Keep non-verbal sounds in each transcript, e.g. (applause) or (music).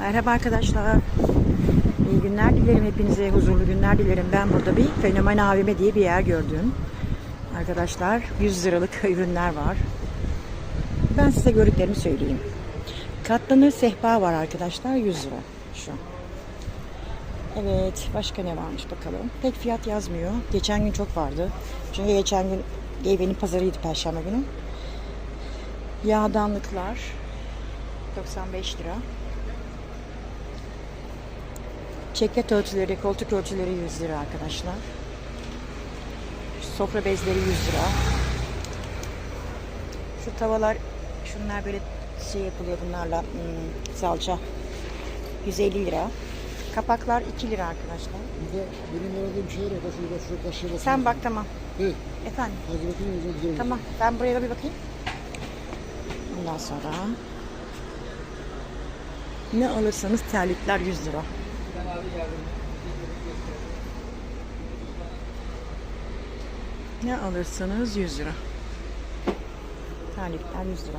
Merhaba arkadaşlar. İyi günler dilerim hepinize. Huzurlu günler dilerim. Ben burada bir Fenomen AVM diye bir yer gördüm. Arkadaşlar 100 liralık (laughs) ürünler var. Ben size gördüklerimi söyleyeyim. Katlanır sehpa var arkadaşlar 100 lira. Şu. Evet başka ne varmış bakalım. Pek fiyat yazmıyor. Geçen gün çok vardı. Çünkü geçen gün Geyve'nin pazarıydı perşembe günü. Yağdanlıklar 95 lira. Ceket örtüleri, koltuk örtüleri 100 lira arkadaşlar. Sofra bezleri 100 lira. Şu tavalar, şunlar böyle şey yapılıyor bunlarla hmm, salça. 150 lira. Kapaklar 2 lira arkadaşlar. Burada benim aradığım şeyler var. Şurada şu kaşığa basın. Sen bak tamam. Evet. Efendim. Hazretin Hocam gidelim. Tamam. Ben buraya da bir bakayım. Ondan sonra ne alırsanız terlikler 100 lira. Ne alırsanız 100 lira. Terlikler 100 lira.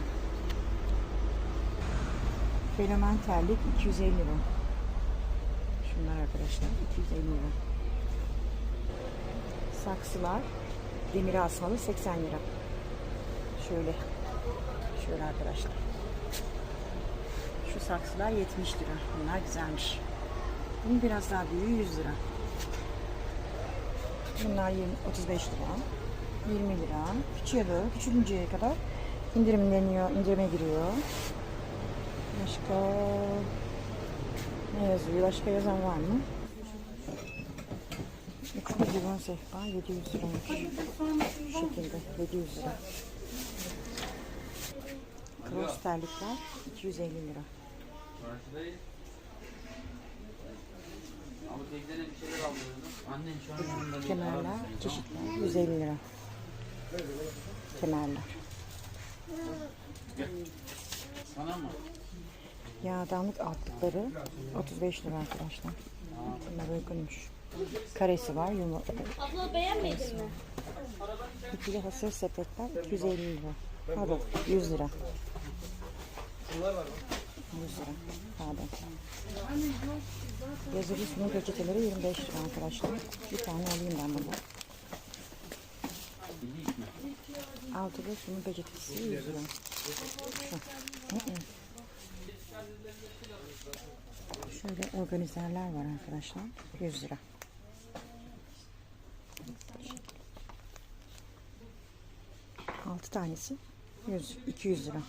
Fenomen terlik 250 lira. Şunlar arkadaşlar 250 lira. Saksılar demir asmalı 80 lira. Şöyle. Şöyle arkadaşlar. Şu saksılar 70 lira. Bunlar güzelmiş. Bunun biraz daha büyüğü 100 lira. Bunlar 20, 35 lira. 20 lira. Küçüğe doğru, küçülünceye kadar indirimleniyor, indirime giriyor. Başka ne yazıyor? Başka yazan var mı? Üçlü divan sehpa 700 liraymış. Şu şekilde 700 lira. Cross terlikler 250 lira. Kemerler, çeşitler 150 lira. Kemerler. Sana mı? Yağdanlık altlıkları 35 lira arkadaşlar. Bunlar uygunmuş. Karesi var, yumurta. Abla beğenmedin mi? İkili hasır sepetler 250 lira. Pardon, 100 lira. 100 lira. Pardon. Yazılı sunum peçeteleri 25 lira arkadaşlar. Bir tane alayım ben bundan. Altılı sunum peçetesi 100 lira. Şöyle organizerler var arkadaşlar. 100 lira. Altı tanesi 100, 200 lira.